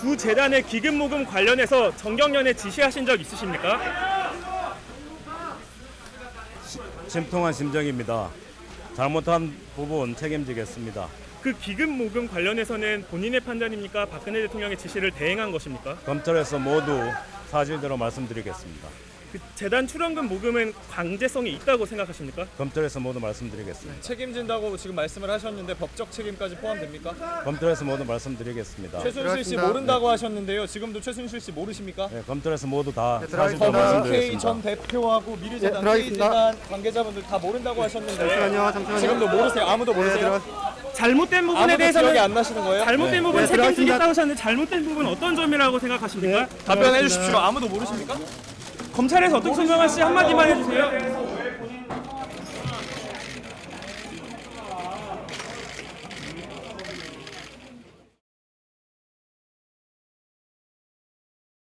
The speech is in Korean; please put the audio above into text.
두 재단의 기금 모금 관련해서 정경련에 지시하신 적 있으십니까? 심통한 심정입니다. 잘못한 부분 책임지겠습니다. 그 기금 모금 관련해서는 본인의 판단입니까? 박근혜 대통령의 지시를 대행한 것입니까? 검찰에서 모두 사실대로 말씀드리겠습니다. 그 재단 출연금 모금은 강제성이 있다고 생각하십니까? 검찰에서 모두 말씀드리겠습니다. 책임진다고 지금 말씀을 하셨는데 법적 책임까지 포함됩니까? 검찰에서 모두 말씀드리겠습니다. 최순실 씨 들어가겠습니다. 모른다고 하셨는데요. 지금도 최순실 씨 모르십니까? 네, 검찰에서 모두 다 네, 사실대로 들어가겠습니다. K 전 말씀드리겠습니다. 대표하고 미래재단, 네, 들어가겠습니다. K재단 관계자분들 다 모른다고 하셨는데 잠시만요, 잠시만요. 지금도 모르세요? 아무도 네, 모르세요? 들어가. 잘못 부분에 아무도 대해서는 기억이 안 나시는 거예요? 잘못된 네. 부분 네, 책임지겠다고 하셨는데 잘못된 부분 어떤 점이라고 생각하십니까? 답변해 주십시오. 아무도 모르십니까? 검찰에서 어떻게 설명할지 한마디만 해주세요.